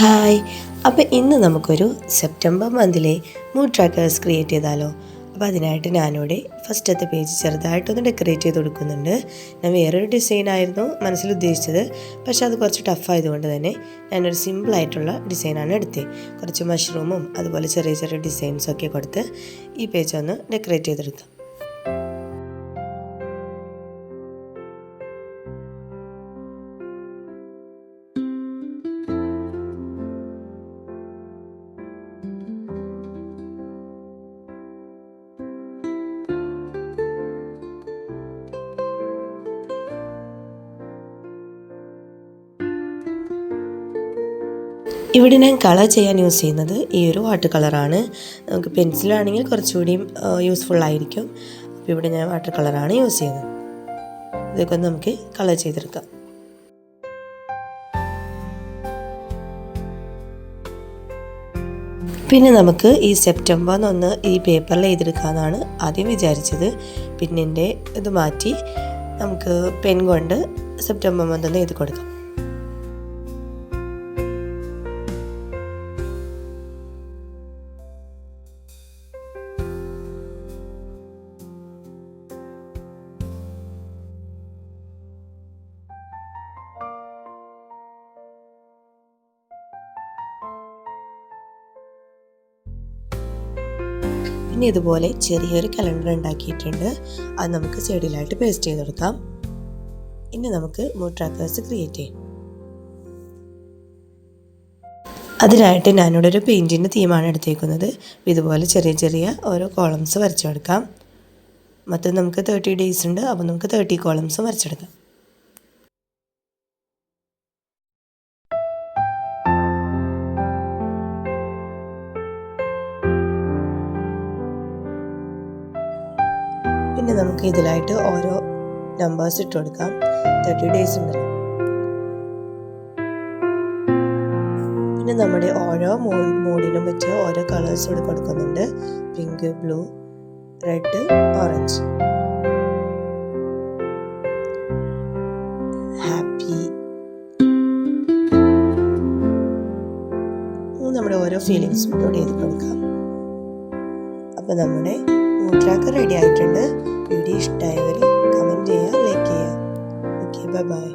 Hi. അപ്പോൾ ഇന്ന് നമുക്കൊരു സെപ്റ്റംബർ മന്തിലെ മൂഡ് ട്രാക്കേഴ്സ് ക്രിയേറ്റ് ചെയ്താലോ. അപ്പോൾ അതിനായിട്ട് ഞാനിവിടെ ഫസ്റ്റത്തെ പേജ് ചെറുതായിട്ടൊന്ന് ഡെക്കറേറ്റ് ചെയ്ത് കൊടുക്കുന്നുണ്ട്. ഞാൻ വേറൊരു ഡിസൈൻ ആയിരുന്നു മനസ്സിൽ ഉദ്ദേശിച്ചത്. പക്ഷേ അത് കുറച്ച് ടഫായതുകൊണ്ട് തന്നെ ഞാനൊരു സിമ്പിളായിട്ടുള്ള ഡിസൈനാണ് എടുത്തത് കുറച്ച് മഷ്റൂമും അതുപോലെ ചെറിയ ചെറിയ ഡിസൈൻസൊക്കെ കൊടുത്ത് ഈ പേജ് ഒന്ന് ഡെക്കറേറ്റ് ചെയ്തെടുക്കാം. ഇവിടെ ഞാൻ കളർ ചെയ്യാൻ യൂസ് ചെയ്യുന്നത് ഈ ഒരു വാട്ടർ കളറാണ്. നമുക്ക് പെൻസിലാണെങ്കിൽ കുറച്ചുകൂടിയും യൂസ്ഫുൾ ആയിരിക്കും. അപ്പോൾ ഇവിടെ ഞാൻ വാട്ടർ കളറാണ് യൂസ് ചെയ്യുന്നത്. ഇതൊക്കെ നമുക്ക് കളർ ചെയ്തെടുക്കാം. പിന്നെ നമുക്ക് ഈ സെപ്റ്റംബർ ഒന്ന് ഈ പേപ്പറിൽ എഴുതിയെടുക്കാമെന്നാണ് ആദ്യം വിചാരിച്ചത്. പിന്നെ എന്റെ ഇത് മാറ്റി നമുക്ക് പെൻ കൊണ്ട് സെപ്റ്റംബർ മന്ത് ഒന്ന് എഴുതി കൊടുക്കാം പിന്നെ ഇതുപോലെ ചെറിയൊരു കലണ്ടർ ഉണ്ടാക്കിയിട്ടുണ്ട്. അത് നമുക്ക് സൈഡിലായിട്ട് പേസ്റ്റ് ചെയ്ത് കൊടുക്കാം. ഇനി നമുക്ക് മൂഡ് ട്രാക്കേഴ്സ് ക്രിയേറ്റ് ചെയ്യാം. അതിനായിട്ട് ഞാനിവിടെ ഒരു പെയിന്റിന്റെ തീമാണ് എടുത്തേക്കുന്നത്. ഇതുപോലെ ചെറിയ ചെറിയ ഓരോ കോളംസ് വരച്ചെടുക്കാം മൊത്തം നമുക്ക് തേർട്ടി ഡേയ്സ് ഉണ്ട്. അപ്പോൾ നമുക്ക് തേർട്ടി കോളംസ് വരച്ചെടുക്കാം പിന്നെ നമുക്ക് ഇതിലായിട്ട് ഓരോ നമ്പേഴ്സ് ഇട്ട് കൊടുക്കാം. തേർട്ടി ഡേയ്സ് ഉണ്ടല്ലോ പിന്നെ നമ്മുടെ ഓരോ മൂഡിനും വെച്ച് ഓരോ കളേഴ്സ് ഇവിടെ കൊടുക്കുന്നുണ്ട്. Pink blue red orange happy നമ്മുടെ ഓരോ ഫീലിങ്സും ഇവിടെ ചെയ്ത് കൊടുക്കാം. അപ്പോൾ നമ്മുടെ മൂട്രാക്ക് റെഡി ആയിട്ടുണ്ട്. വീഡിയോ ഇഷ്ടമായവർ കമന്റ് ചെയ്യുക ലൈക്ക് ചെയ്യുക. Okay bye bye